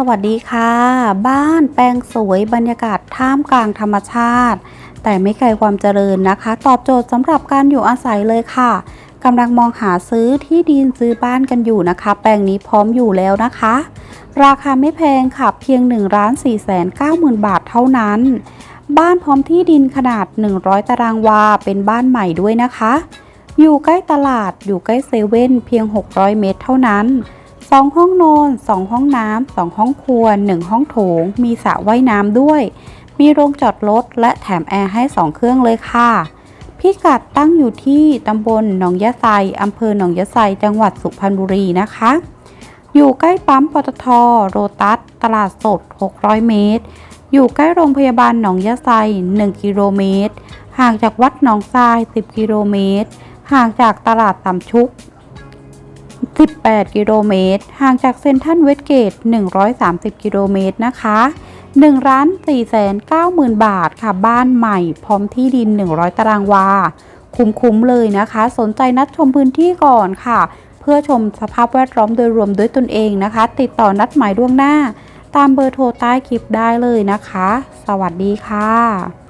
สวัสดีค่ะ บ้านแปลงสวยบรรยากาศท่ามกลางธรรมชาติ แต่ไม่ไกลความเจริญนะคะ ตอบโจทย์สำหรับการอยู่อาศัยเลยค่ะกำลังมองหาซื้อที่ดินซื้อบ้านกันอยู่นะคะ แปลงนี้พร้อมอยู่แล้วนะคะ ราคาไม่แพงค่ะเพียง1ล้าน4 9 0 0 0 0บาทเท่านั้น บ้านพร้อมที่ดินขนาด 100 ตารางวาเป็นบ้านใหม่ด้วยนะคะ อยู่ใกล้ตลาดอยู่ใกล้เซเว่นเพียง 600 เมตรเท่านั้น 2 ห้องนอน2ห้องน้ำ2ห้องครัว 1 ห้องโถง มีสระว่ายน้ำด้วย มีโรงจอดรถและแถมแอร์ให้ 2 เครื่องเลยค่ะพิกัดตั้งอยู่ที่ตำบลหนองยะไซอำเภอหนองยะไซจังหวัดสุพรรณบุรีนะคะ อยู่ใกล้ปั๊มปตทโรตัส ตลาดสด 600 เมตร อยู่ใกล้โรงพยาบาลหนองยะไซ 1 กิโลเมตร ห่างจากวัดหนองทราย 10 กิโลเมตร ห่างจากตลาดสามชุก 18 กิโลเมตร ห่างจากเซ็นทรัลเวสเกต 130 กิโลเมตรนะคะ1ล้าน4แสน9หมื่นบาทค่ะ บ้านใหม่ พร้อมที่ดิน 100 ตารางวา คุ้มๆเลยนะคะ สนใจนัดชมพื้นที่ก่อนค่ะ เพื่อชมสภาพแวดล้อมโดยรวมด้วยตนเองนะคะ ติดต่อนัดหมายล่วงหน้า ตามเบอร์โทรใต้คลิปได้เลยนะคะ สวัสดีค่ะ